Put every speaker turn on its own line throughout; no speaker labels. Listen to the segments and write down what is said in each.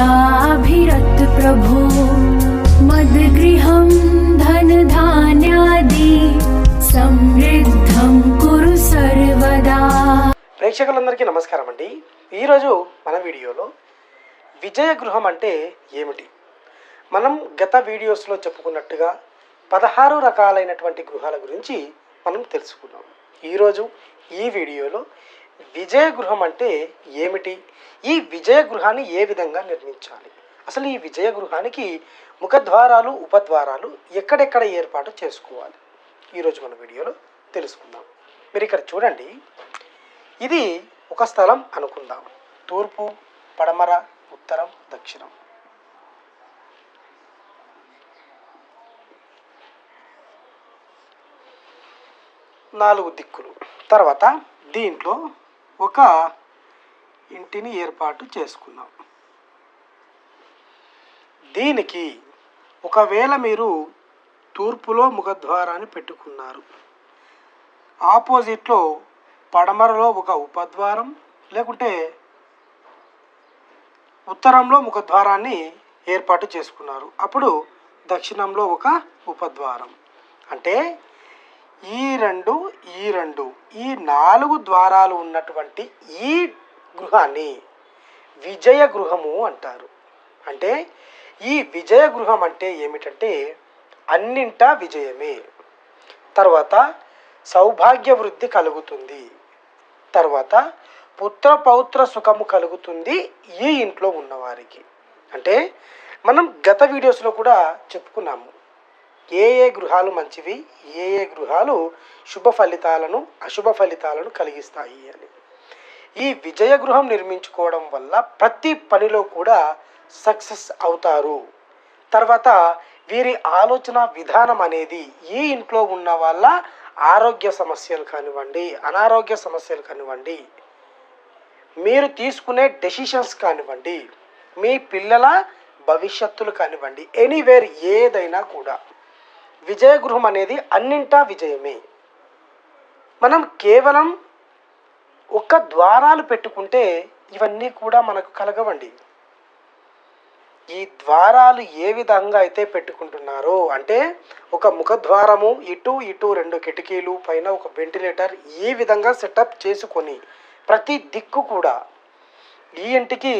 पूजाभिरत प्रभो मद्गृहं धनधान्यादि समृद्धं कुरु सर्वदा
ప్రేక్షకులందరికీ నమస్కారం అండి ఈరోజు మన వీడియోలో విజయ గృహం అంటే ఏమిటి మనం గత వీడియోస్లో చెప్పుకున్నట్టుగా పదహారు రకాలైనటువంటి గృహాల గురించి మనం తెలుసుకున్నాం ఈరోజు ఈ వీడియోలో విజయ గృహం అంటే ఏమిటి ఈ విజయ గృహాన్ని ఏ విధంగా నిర్మించాలి? అసలు ఈ విజయ గృహానికి ముఖద్వారాలు ఉపద్వారాలు ఎక్కడెక్కడ ఏర్పాటు చేసుకోవాలి? ఈరోజు మన వీడియోలో తెలుసుకుందాం. మీరు ఇక్కడ చూడండి. ఇది ఒక స్థలం అనుకుందాం. తూర్పు పడమర ఉత్తరం దక్షిణం. నాలుగు దిక్కులు. తర్వాత దీంట్లో ఒక ఇంటిని ఏర్పాటు చేసుకున్నాం. దీనికి ఒకవేళ మీరు తూర్పులో ముఖద్వారాన్ని పెట్టుకున్నారు. ఆపోజిట్లో పడమరలో ఒక ఉపద్వారం లేకుంటే ఉత్తరంలో ముఖద్వారాన్ని ఏర్పాటు చేసుకున్నారు. అప్పుడు దక్షిణంలో ఒక ఉపద్వారం. అంటే ఈ రెండు ఈ రెండు ఈ నాలుగు ద్వారాలు ఉన్నటువంటి ఈ గృహాన్ని విజయ గృహము అంటారు. అంటే ఈ విజయ గృహం అంటే ఏమిటంటే అన్నింటా విజయమే. తర్వాత సౌభాగ్య వృద్ధి కలుగుతుంది. తర్వాత పుత్ర పౌత్ర సుఖము కలుగుతుంది ఈ ఇంట్లో ఉన్నవారికి. అంటే మనం గత వీడియోస్లో కూడా చెప్పుకున్నాము. ఏ ఏ గృహాలు మంచివి ఏ ఏ గృహాలు శుభ ఫలితాలను అశుభ ఫలితాలను కలిగిస్తాయి అని. ఈ విజయ గృహం నిర్మించుకోవడం వల్ల ప్రతి పనిలో కూడా సక్సెస్ అవుతారు. తర్వాత వీరి ఆలోచన విధానం అనేది ఈ ఇంట్లో ఉన్న వాళ్ళ ఆరోగ్య సమస్యలు కానివ్వండి అనారోగ్య సమస్యలు కానివ్వండి మీరు తీసుకునే డెసిషన్స్ కానివ్వండి మీ పిల్లల భవిష్యత్తులు కానివ్వండి ఎనీవేర్ ఏదైనా కూడా. విజయ గృహం అనేది అన్నింటా విజయమే. మనం కేవలం ఒక్క ద్వారాలు పెట్టుకుంటే ఇవన్నీ కూడా మనకు కలగవండి. ఈ ద్వారాలు ఏ విధంగా అయితే పెట్టుకుంటున్నారో అంటే ఒక ముఖద్వారము ఇటు ఇటు రెండు కిటికీలు పైన ఒక వెంటిలేటర్ ఈ విధంగా సెటప్ చేసుకొని ప్రతి దిక్కు కూడా ఈ ఇంటికి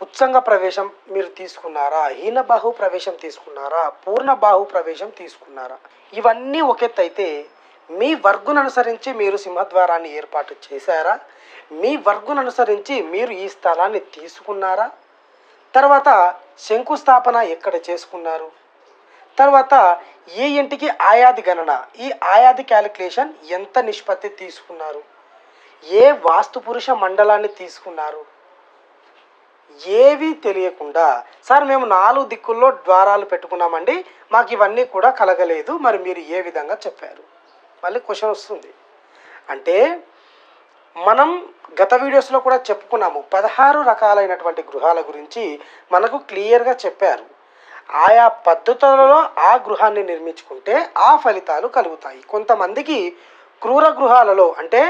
ఉత్సంగ ప్రవేశం మీరు తీసుకున్నారా హీన బాహు ప్రవేశం తీసుకున్నారా పూర్ణ బాహు ప్రవేశం తీసుకున్నారా ఇవన్నీ ఒక అయితే మీ వర్గును అనుసరించి మీరు సింహద్వారాన్ని ఏర్పాటు చేశారా? మీ వర్గును అనుసరించి మీరు ఈ స్థలాన్ని తీసుకున్నారా? తర్వాత శంకుస్థాపన ఎక్కడ చేసుకున్నారు? తర్వాత ఏ ఇంటికి ఆయాది గణన ఈ ఆయాది క్యాలిక్యులేషన్ ఎంత నిష్పత్తి తీసుకున్నారు? ఏ వాస్తు పురుష మండలాన్ని తీసుకున్నారు? ఏవి తెలియకుండా సార్ మేము నాలుగు దిక్కుల్లో ద్వారాలు పెట్టుకున్నామండి మాకు ఇవన్నీ కూడా కలగలేదు మరి మీరు ఏ విధంగా చెప్పారు? మళ్ళీ క్వశ్చన్ వస్తుంది. అంటే మనం గత వీడియోస్లో కూడా చెప్పుకున్నాము పదహారు రకాలైనటువంటి గృహాల గురించి మనకు క్లియర్గా చెప్పారు. ఆయా పద్ధతులలో ఆ గృహాన్ని నిర్మించుకుంటే ఆ ఫలితాలు కలుగుతాయి. కొంతమందికి క్రూర గృహాలలో అంటే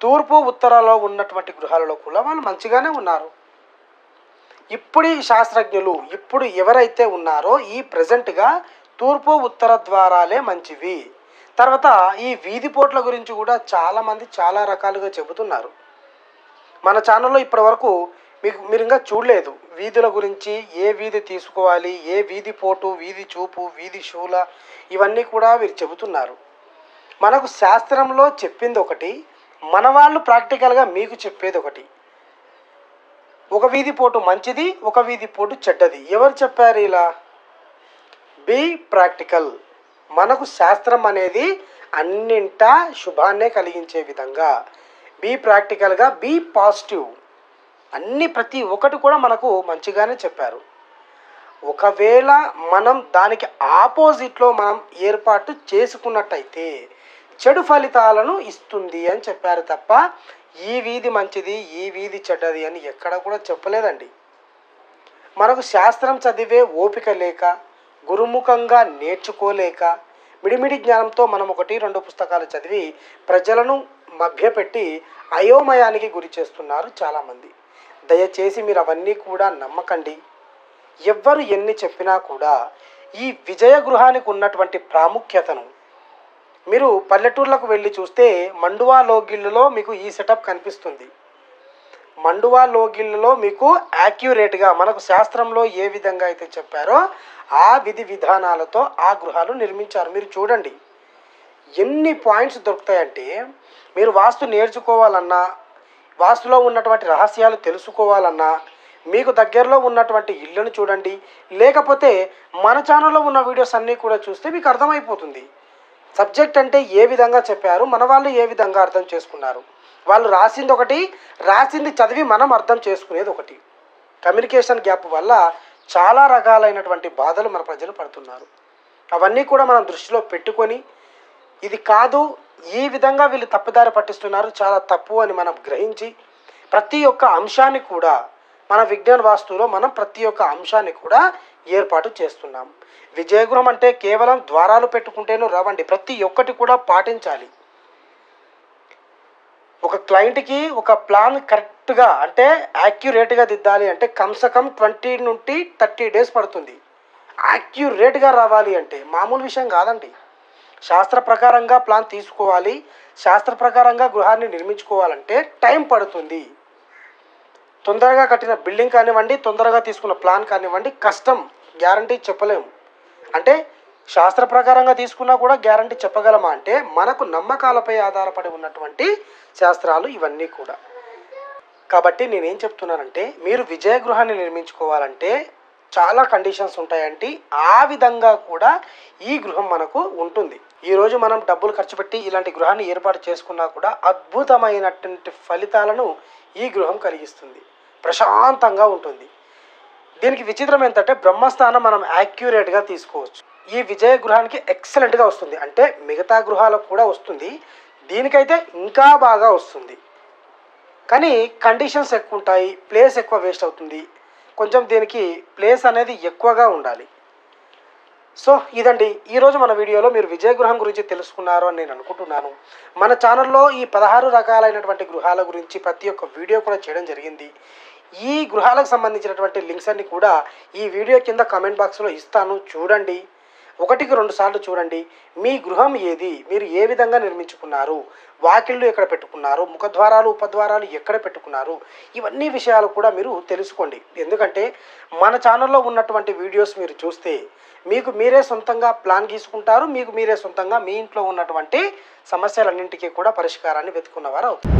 తూర్పు ఉత్తరాలో ఉన్నటువంటి గృహాలలో కూడా వాళ్ళు మంచిగానే ఉన్నారు. ఇప్పుడు శాస్త్రజ్ఞులు ఇప్పుడు ఎవరైతే ఉన్నారో ఈ ప్రజెంట్గా తూర్పు ఉత్తర ద్వారాలే మంచివి. తర్వాత ఈ వీధి పోట్ల గురించి కూడా చాలామంది చాలా రకాలుగా చెబుతున్నారు. మన ఛానల్లో ఇప్పటి వరకు మీకు మీరు ఇంకా చూడలేదు. వీధుల గురించి ఏ వీధి తీసుకోవాలి ఏ వీధి పోటు వీధి చూపు వీధి షూల ఇవన్నీ కూడా వీరు చెబుతున్నారు. మనకు శాస్త్రంలో చెప్పింది ఒకటి మన వాళ్ళు ప్రాక్టికల్గా మీకు చెప్పేది ఒకటి. ఒక వీధి పోటు మంచిది ఒక వీధి పోటు చెడ్డది. ఎవరు చెప్పారు ఇలా? Be practical. మనకు శాస్త్రం అనేది అన్నింటా శుభాన్నే కలిగించే విధంగా. బీ ప్రాక్టికల్గా బీ పాజిటివ్. అన్ని ప్రతి ఒక్కటి కూడా మనకు మంచిగానే చెప్పారు. ఒకవేళ మనం దానికి ఆపోజిట్లో మనం ఏర్పాటు చేసుకున్నట్టయితే చెడు ఫలితాలను ఇస్తుంది అని చెప్పారు తప్ప ఈ వీధి మంచిది ఈ వీధి చెడ్డది అని ఎక్కడ కూడా చెప్పలేదండి. మనకు శాస్త్రం చదివే ఓపిక లేక గురుముఖంగా నేర్చుకోలేక మిడిమిడి జ్ఞానంతో మనం ఒకటి రెండు పుస్తకాలు చదివి ప్రజలను మభ్యపెట్టి అయోమయానికి గురి చేస్తున్నారు చాలామంది. దయచేసి మీరు అవన్నీ కూడా నమ్మకండి. ఎవ్వరు ఎన్ని చెప్పినా కూడా ఈ విజయ గృహానికి ఉన్నటువంటి ప్రాముఖ్యతను మీరు పల్లెటూర్లకు వెళ్ళి చూస్తే మండువా లోగిళ్ళలో మీకు ఈ సెటప్ కనిపిస్తుంది. మండువా లోగిళ్ళలో మీకు యాక్యురేట్గా మనకు శాస్త్రంలో ఏ విధంగా అయితే చెప్పారో ఆ విధి విధానాలతో ఆ గృహాలు నిర్మించారు. మీరు చూడండి. ఎన్ని పాయింట్స్ దొరుకుతాయంటే మీరు వాస్తు నేర్చుకోవాలన్నా వాస్తులో ఉన్నటువంటి రహస్యాలు తెలుసుకోవాలన్నా మీకు దగ్గరలో ఉన్నటువంటి ఇళ్ళను చూడండి. లేకపోతే మన ఛానల్లో ఉన్న వీడియోస్ అన్నీ కూడా చూస్తే మీకు అర్థమైపోతుంది. సబ్జెక్ట్ అంటే ఏ విధంగా చెప్పారు మన వాళ్ళు ఏ విధంగా అర్థం చేసుకున్నారు? వాళ్ళు రాసింది ఒకటి రాసింది చదివి మనం అర్థం చేసుకునేది ఒకటి. కమ్యూనికేషన్ గ్యాప్ వల్ల చాలా రకాలైనటువంటి బాధలు మన ప్రజలు పడుతున్నారు. అవన్నీ కూడా మనం దృష్టిలో పెట్టుకొని ఇది కాదు ఈ విధంగా వీళ్ళు తప్పుదారి పట్టిస్తున్నారు చాలా తప్పు అని మనం గ్రహించి ప్రతి ఒక్క అంశాన్ని కూడా మన విజ్ఞాన వాస్తువులో మనం ప్రతి ఒక్క అంశాన్ని కూడా ఏర్పాటు చేస్తున్నాం. విజయగృహం అంటే కేవలం ద్వారాలు పెట్టుకుంటేనూ రావండి ప్రతి ఒక్కటి కూడా పాటించాలి. ఒక క్లయింట్కి ఒక ప్లాన్ కరెక్ట్గా అంటే యాక్యురేట్గా దిద్దాలి అంటే కమ్సకం ట్వంటీ నుండి థర్టీ డేస్ పడుతుంది. యాక్యురేట్గా రావాలి అంటే మామూలు విషయం కాదండి. శాస్త్ర ప్రకారంగా ప్లాన్ తీసుకోవాలి. శాస్త్ర ప్రకారంగా గృహాన్ని నిర్మించుకోవాలంటే టైం పడుతుంది. తొందరగా కట్టిన బిల్డింగ్ కానివ్వండి తొందరగా తీసుకున్న ప్లాన్ కానివ్వండి కష్టం గ్యారంటీ చెప్పలేము. అంటే శాస్త్ర ప్రకారంగా తీసుకున్నా కూడా గ్యారంటీ చెప్పగలమా అంటే మనకు నమ్మకాలపై ఆధారపడి ఉన్నటువంటి శాస్త్రాలు ఇవన్నీ కూడా. కాబట్టి నేనేం చెప్తున్నానంటే మీరు విజయ గృహాన్ని నిర్మించుకోవాలంటే చాలా కండిషన్స్ ఉంటాయండి ఆ విధంగా కూడా ఈ గృహం మనకు ఉంటుంది. ఈరోజు మనం డబ్బులు ఖర్చు పెట్టి ఇలాంటి గృహాన్ని ఏర్పాటు చేసుకున్నా కూడా అద్భుతమైనటువంటి ఫలితాలను ఈ గృహం కలిగిస్తుంది. ప్రశాంతంగా ఉంటుంది. దీనికి విచిత్రం ఏంటంటే బ్రహ్మస్థానం మనం యాక్యురేట్గా తీసుకోవచ్చు. ఈ విజయ గృహానికి ఎక్సలెంట్గా వస్తుంది. అంటే మిగతా గృహాలకు కూడా వస్తుంది. దీనికైతే ఇంకా బాగా వస్తుంది. కానీ కండిషన్స్ ఎక్కువ ఉంటాయి. ప్లేస్ ఎక్కువ వేస్ట్ అవుతుంది. కొంచెం దీనికి ప్లేస్ అనేది ఎక్కువగా ఉండాలి. సో ఇదండి. ఈరోజు మన వీడియోలో మీరు విజయ గృహం గురించి తెలుసుకున్నారు అని నేను అనుకుంటున్నాను. మన ఛానల్లో ఈ పదహారు రకాలైనటువంటి గృహాల గురించి ప్రతి ఒక్క వీడియో కూడా చేయడం జరిగింది. ఈ గృహాలకు సంబంధించినటువంటి లింక్స్ అన్ని కూడా ఈ వీడియో కింద కామెంట్ బాక్స్లో ఇస్తాను. చూడండి. ఒకటికి రెండు సార్లు చూడండి మీ గృహం ఏది? మీరు ఏ విధంగా నిర్మించుకున్నారు? వాకిళ్ళు ఎక్కడ పెట్టుకున్నారు? ముఖద్వారాలు ఉపద్వారాలు ఎక్కడ పెట్టుకున్నారు? ఇవన్నీ విషయాలు కూడా మీరు తెలుసుకోండి. ఎందుకంటే మన ఛానల్లో ఉన్నటువంటి వీడియోస్ మీరు చూస్తే మీకు మీరే సొంతంగా ప్లాన్ గీసుకుంటారు మీకు మీరే సొంతంగా మీ ఇంట్లో ఉన్నటువంటి సమస్యలన్నింటికీ కూడా పరిష్కారాన్ని వెతుకున్నవారు అవుతారు